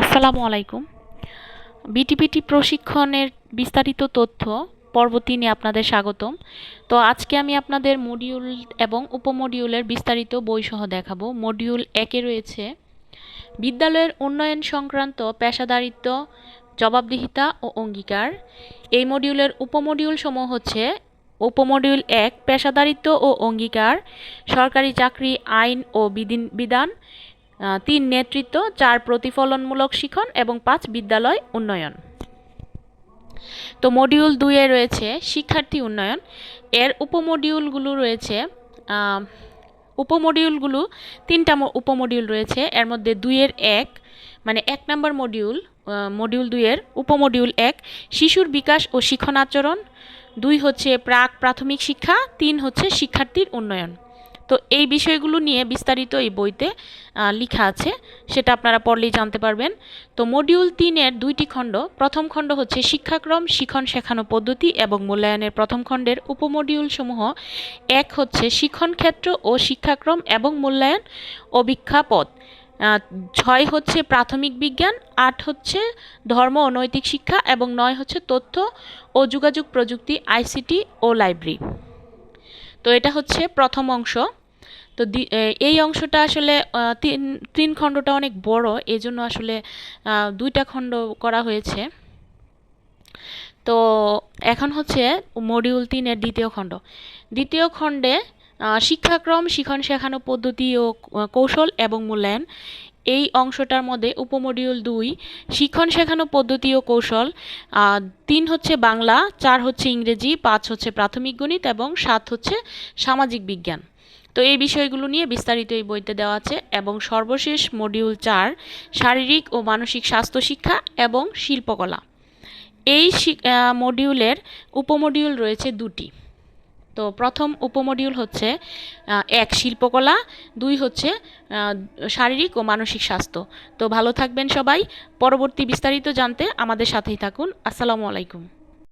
আসসালামু আলাইকুম। বিটিপিটি প্রশিক্ষণের বিস্তারিত তথ্য পর্ব তিনে আপনাদের স্বাগতম। তো আজকে আমি আপনাদের মডিউল এবং উপমডিউলের বিস্তারিত বইসহ দেখাবো। মডিউল একে রয়েছে বিদ্যালয়ের উন্নয়ন সংক্রান্ত পেশাদারিত্ব জবাবদিহিতা ও অঙ্গীকার। এই মডিউলের উপমডিউল সমূহ হচ্ছে উপমডিউল এক পেশাদারিত্ব ও অঙ্গীকার সরকারি চাকরি আইন ও বিধিন বিধান আহ, তিন নেতৃত্ব, চার প্রতিফলনমূলক শিখন এবং পাঁচ বিদ্যালয় উন্নয়ন। তো মডিউল দুইয়ে রয়েছে শিক্ষার্থী উন্নয়ন। এর উপমডিউলগুলো রয়েছে উপমডিউলগুলো তিনটা উপমডিউল রয়েছে। এর মধ্যে দুইয়ের এক মানে এক নম্বর মডিউল মডিউল দুইয়ের উপমডিউল এক, শিশুর বিকাশ ও শিখন আচরণ। দুই হচ্ছে প্রাক প্রাথমিক শিক্ষা, তিন হচ্ছে শিক্ষার্থীর উন্নয়ন। তো এই বিষয়গুলো নিয়ে বিস্তারিত এই বইতে লেখা আছে সেটা আপনারা পড়লেই জানতে পারবেন। তো মডিউল তিনের দুইটি খণ্ড প্রথম খণ্ড হচ্ছে শিক্ষাক্রম শিখন শেখানো পদ্ধতি এবং মূল্যায়নের প্রথম খণ্ডের উপমডিউল সমূহ এক হচ্ছে শিখন ক্ষেত্র ও শিক্ষাক্রম এবং মূল্যায়ন অভিক্ষাপদ আহ, ছয় হচ্ছে প্রাথমিক বিজ্ঞান আট হচ্ছে ধর্ম ও নৈতিক শিক্ষা এবং নয় হচ্ছে তথ্য ও যোগাযোগ প্রযুক্তি আইসিটি ও লাইব্রেরি। তো এটা হচ্ছে প্রথম অংশ। তো এই অংশটা আসলে তিন তিন খণ্ডটা অনেক বড় এই জন্য আসলে দুইটা খণ্ড করা হয়েছে। তো এখন হচ্ছে মডিউল তিনের দ্বিতীয় খণ্ড। দ্বিতীয় খণ্ডে শিক্ষাক্রম, শিখন শেখানো পদ্ধতি ও কৌশল এবং মূল্যায়ন। এই অংশটার মধ্যে উপমডিউল দুই, শিক্ষণ শেখানো পদ্ধতি ও কৌশল তিন হচ্ছে বাংলা, চার হচ্ছে ইংরেজি, পাঁচ হচ্ছে প্রাথমিক গণিত এবং সাত হচ্ছে সামাজিক বিজ্ঞান। তো এই বিষয়গুলো নিয়ে বিস্তারিত এই বইতে দেওয়া আছে এবং সর্বশেষ মডিউল চার, শারীরিক ও মানসিক স্বাস্থ্য শিক্ষা এবং শিল্পকলা। এই মডিউলের উপমডিউল রয়েছে দুটি। তো প্রথম উপমডিউল হচ্ছে এক শিল্পকলা, দুই হচ্ছে শারীরিক ও মানসিক স্বাস্থ্য। তো ভালো থাকবেন সবাই। পরবর্তী বিস্তারিত জানতে আমাদের সাথেই থাকুন। আসসালামু আলাইকুম।